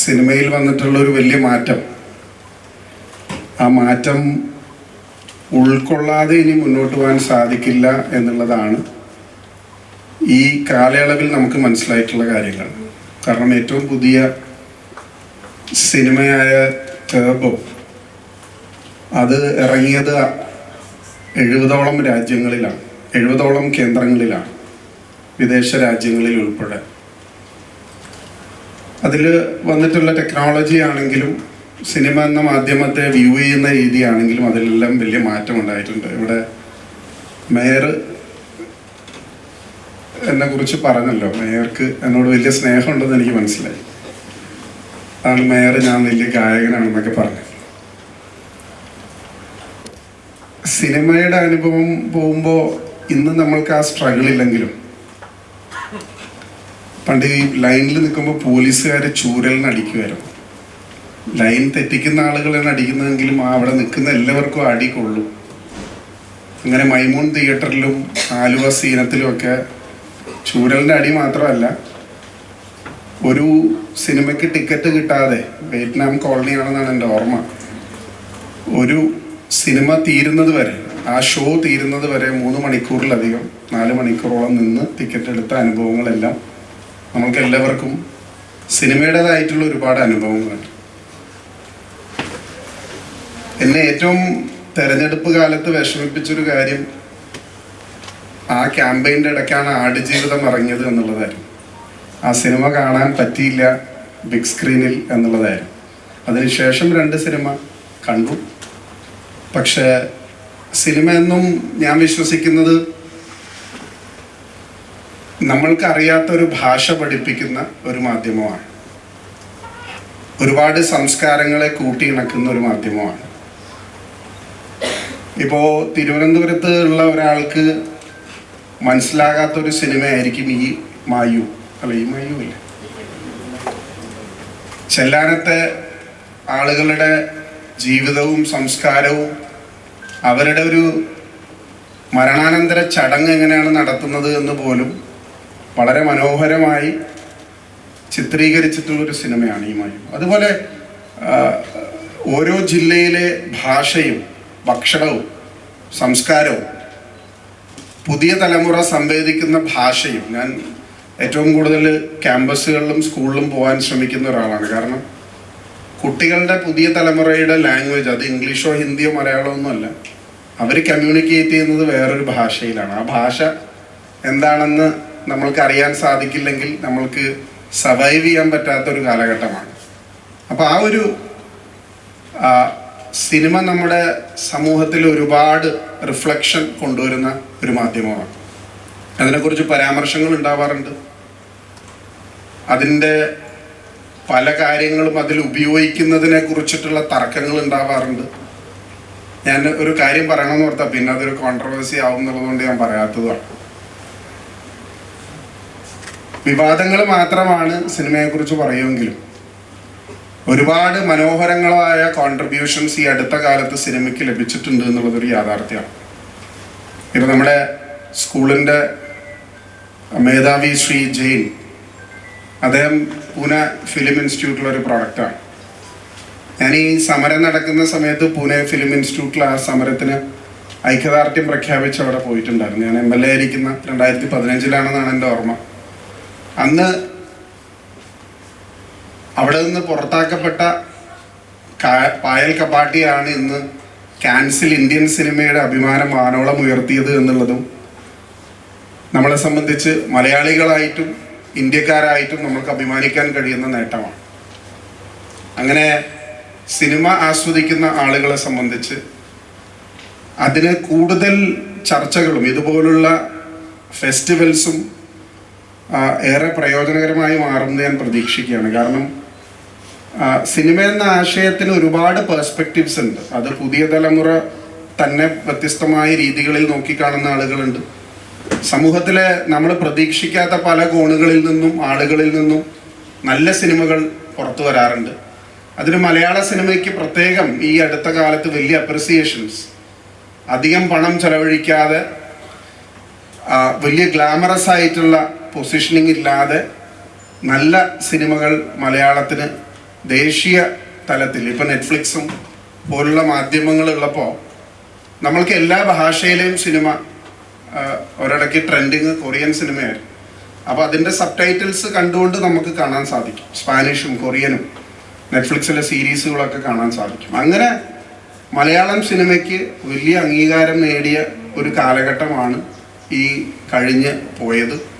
സിനിമയിൽ വന്നിട്ടുള്ള ഒരു വലിയ മാറ്റം. ആ മാറ്റം ഉൾക്കൊള്ളാതെ ഇനി മുന്നോട്ട് പോകാൻ സാധിക്കില്ല എന്നുള്ളതാണ് ഈ കാലയളവിൽ നമുക്ക് മനസ്സിലായിട്ടുള്ള കാര്യങ്ങൾ. കാരണം ഏറ്റവും പുതിയ സിനിമയായ ടേബോ അത് ഇറങ്ങിയത് എഴുപതോളം രാജ്യങ്ങളിലാണ് എഴുപതോളം കേന്ദ്രങ്ങളിലാണ് വിദേശ രാജ്യങ്ങളിൽ ഉൾപ്പെടെ. അതിൽ വന്നിട്ടുള്ള ടെക്നോളജി ആണെങ്കിലും സിനിമ എന്ന മാധ്യമത്തെ വ്യൂ ചെയ്യുന്ന രീതിയാണെങ്കിലും അതിലെല്ലാം വലിയ മാറ്റം ഉണ്ടായിട്ടുണ്ട്. ഇവിടെ മേയർ എന്നെ കുറിച്ച് പറഞ്ഞല്ലോ. മേയർക്ക് എന്നോട് വലിയ സ്നേഹമുണ്ടെന്ന് എനിക്ക് മനസ്സിലായി. അതാണ് മേയർ ഞാൻ വലിയ ഗായകനാണെന്നൊക്കെ പറഞ്ഞു. സിനിമയുടെ അനുഭവം പോകുമ്പോൾ ഇന്ന് നമ്മൾക്ക് ആ സ്ട്രഗിൾ ഇല്ലെങ്കിലും പണ്ട് ഈ ലൈനിൽ നിൽക്കുമ്പോൾ പോലീസുകാർ ചൂരലിന് അടിക്കുമായിരുന്നു ലൈൻ തെറ്റിക്കുന്ന ആളുകളാണ് അടിക്കുന്നതെങ്കിലും അവിടെ നിൽക്കുന്ന എല്ലാവർക്കും അടി അങ്ങനെ മൈമൂൺ തിയേറ്ററിലും ആലുവ സീനത്തിലും ഒക്കെ ചൂരലിന്റെ അടി മാത്രമല്ല ഒരു സിനിമയ്ക്ക് ടിക്കറ്റ് കിട്ടാതെ വിയറ്റ്നാം കോളനിയാണെന്നാണ് എന്റെ ഓർമ്മ. ഒരു സിനിമ തീരുന്നത് വരെ ആ ഷോ തീരുന്നത് വരെ മൂന്ന് മണിക്കൂറിലധികം നാല് മണിക്കൂറോളം നിന്ന് ടിക്കറ്റ് എടുത്ത അനുഭവങ്ങളെല്ലാം നമുക്ക് എല്ലാവർക്കും സിനിമയുടേതായിട്ടുള്ള ഒരുപാട് അനുഭവങ്ങളുണ്ട് എന്നെ ഏറ്റവും തെരഞ്ഞെടുപ്പ് കാലത്ത് വിഷമിപ്പിച്ചൊരു കാര്യം ആ ക്യാമ്പയിന്റെ ഇടയ്ക്കാണ് ആടുജീവിതം ഇറങ്ങിയത് എന്നുള്ളതായിരുന്നു. ആ സിനിമ കാണാൻ പറ്റിയില്ല ബിഗ് സ്ക്രീനിൽ എന്നുള്ളതായിരുന്നു. അതിനുശേഷം രണ്ട് സിനിമ കണ്ടു. പക്ഷേ സിനിമ എന്നും ഞാൻ വിശ്വസിക്കുന്നത് നമ്മൾക്കറിയാത്ത ഒരു ഭാഷ പഠിപ്പിക്കുന്ന ഒരു മാധ്യമമാണ്. ഒരുപാട് സംസ്കാരങ്ങളെ കൂട്ടിയിണക്കുന്ന ഒരു മാധ്യമമാണ്. ഇപ്പോൾ തിരുവനന്തപുരത്ത് ഉള്ള ഒരാൾക്ക് മനസ്സിലാകാത്ത ഒരു സിനിമയായിരിക്കും ഈ മായു. അല്ല ഈ മായു ഇല്ല ചെല്ലാനത്തെ ആളുകളുടെ ജീവിതവും സംസ്കാരവും അവരുടെ ഒരു മരണാനന്തര ചടങ്ങ് എങ്ങനെയാണ് നടത്തുന്നത് എന്ന് പോലും വളരെ മനോഹരമായി ചിത്രീകരിച്ചിട്ടുള്ളൊരു സിനിമയാണ് ഈ മയം. അതുപോലെ ഓരോ ജില്ലയിലെ ഭാഷയും ഭക്ഷണവും സംസ്കാരവും പുതിയ തലമുറ സംവേദിക്കുന്ന ഭാഷയും ഞാൻ ഏറ്റവും കൂടുതൽ ക്യാമ്പസുകളിലും സ്കൂളിലും പോകാൻ ശ്രമിക്കുന്ന ഒരാളാണ്. കാരണം കുട്ടികളുടെ പുതിയ തലമുറയുടെ ലാംഗ്വേജ് അത് ഇംഗ്ലീഷോ ഹിന്ദിയോ മലയാളമോ ഒന്നുമല്ല അവർ കമ്മ്യൂണിക്കേറ്റ് ചെയ്യുന്നത് വേറൊരു ഭാഷയിലാണ്. ആ ഭാഷ എന്താണെന്ന് നമ്മൾക്ക് അറിയാൻ സാധിക്കില്ലെങ്കിൽ നമ്മൾക്ക് സർവൈവ് ചെയ്യാൻ പറ്റാത്ത ഒരു കാലഘട്ടമാണ്. അപ്പോൾ ആ ഒരു സിനിമ നമ്മുടെ സമൂഹത്തിൽ ഒരുപാട് റിഫ്ലക്ഷൻ കൊണ്ടുവരുന്ന ഒരു മാധ്യമമാണ്. അതിനെക്കുറിച്ച് പരാമർശങ്ങൾ ഉണ്ടാവാറുണ്ട്. അതിന്റെ പല കാര്യങ്ങളും അതിൽ ഉപയോഗിക്കുന്നതിനെ കുറിച്ചിട്ടുള്ള തർക്കങ്ങൾ ഉണ്ടാവാറുണ്ട്. ഞാൻ ഒരു കാര്യം പറയണമെന്ന് ഓർത്താ പിന്നെ അതൊരു കോൺട്രവേഴ്സി ആവും എന്നുള്ളതുകൊണ്ട് ഞാൻ പറയാത്തതാണ്. വിവാദങ്ങൾ മാത്രമാണ് സിനിമയെക്കുറിച്ച് പറയുമെങ്കിലും ഒരുപാട് മനോഹരങ്ങളായ കോൺട്രിബ്യൂഷൻസ് ഈ അടുത്ത കാലത്ത് സിനിമയ്ക്ക് ലഭിച്ചിട്ടുണ്ട് എന്നുള്ളതൊരു യാഥാർത്ഥ്യമാണ്. ഇപ്പം നമ്മുടെ സ്കൂളിന്റെ മേധാവി ശ്രീ ജെയിൻ അദ്ദേഹം പൂനെ ഫിലിം ഇൻസ്റ്റിറ്റ്യൂട്ടിലെ ഒരു പ്രോഡക്റ്റാണ് ഞാൻ ഈ സമരം നടക്കുന്ന സമയത്ത് പൂനെ ഫിലിം ഇൻസ്റ്റിറ്റ്യൂട്ടിൽ ആ സമരത്തിന് ഐക്യദാർഢ്യം പ്രഖ്യാപിച്ച് അവിടെ പോയിട്ടുണ്ടായിരുന്നു. ഞാൻ എം എൽ എ ആയിരിക്കുന്ന രണ്ടായിരത്തി പതിനഞ്ചിലാണെന്നാണ് എന്റെ ഓർമ്മ. അന്ന് അവിടെ നിന്ന് പുറത്താക്കപ്പെട്ട പായൽ കപാട്ടിയാണ് ഇന്ന് കാൻസിൽ ഇന്ത്യൻ സിനിമയുടെ അഭിമാനം വാനോളം ഉയർത്തിയത് എന്നുള്ളതും നമ്മളെ സംബന്ധിച്ച് മലയാളികളായിട്ടും ഇന്ത്യക്കാരായിട്ടും നമുക്ക് അഭിമാനിക്കാൻ കഴിയുന്ന നേട്ടമാണ്. അങ്ങനെ സിനിമ ആസ്വദിക്കുന്ന ആളുകളെ സംബന്ധിച്ച് അതിന് കൂടുതൽ ചർച്ചകളും ഇതുപോലുള്ള ഫെസ്റ്റിവൽസും ഏറെ പ്രയോജനകരമായി മാറുമെന്ന് ഞാൻ പ്രതീക്ഷിക്കുകയാണ്. കാരണം സിനിമ എന്ന ആശയത്തിന് ഒരുപാട് പേഴ്സ്പെക്റ്റീവ്സ് ഉണ്ട്. അത് പുതിയ തലമുറ തന്നെ വ്യത്യസ്തമായ രീതികളിൽ നോക്കിക്കാണുന്ന ആളുകളുണ്ട്. സമൂഹത്തിലെ നമ്മൾ പ്രതീക്ഷിക്കാത്ത പല കോണുകളിൽ നിന്നും ആളുകളിൽ നിന്നും നല്ല സിനിമകൾ പുറത്തു വരാറുണ്ട്. അതിന് മലയാള സിനിമയ്ക്ക് പ്രത്യേകം ഈ അടുത്ത കാലത്ത് വലിയ അപ്രിസിയേഷൻസ് അധികം പണം ചെലവഴിക്കാതെ വലിയ ഗ്ലാമറസ് ആയിട്ടുള്ള പൊസിഷനിങ് ഇല്ലാതെ നല്ല സിനിമകൾ മലയാളത്തിന് ദേശീയ തലത്തിൽ ഇപ്പൊ നെറ്റ്ഫ്ലിക്സും പോലുള്ള മാധ്യമങ്ങൾ മാധ്യമങ്ങളുള്ളപ്പോൾ നമ്മൾക്ക് എല്ലാ ഭാഷയിലെയും സിനിമ ഒരിടയ്ക്ക് ട്രെൻഡിങ് കൊറിയൻ സിനിമയായിരുന്നു അപ്പൊ അതിന്റെ സബ് ടൈറ്റിൽസ് കണ്ടുകൊണ്ട് നമുക്ക് കാണാൻ സാധിക്കും. സ്പാനിഷും കൊറിയനും നെറ്റ്ഫ്ലിക്സിലെ സീരീസുകളൊക്കെ കാണാൻ സാധിക്കും. അങ്ങനെ മലയാളം സിനിമയ്ക്ക് വലിയ അംഗീകാരം നേടിയ ഒരു കാലഘട്ടമാണ് ഈ കഴിഞ്ഞ് പോയത്.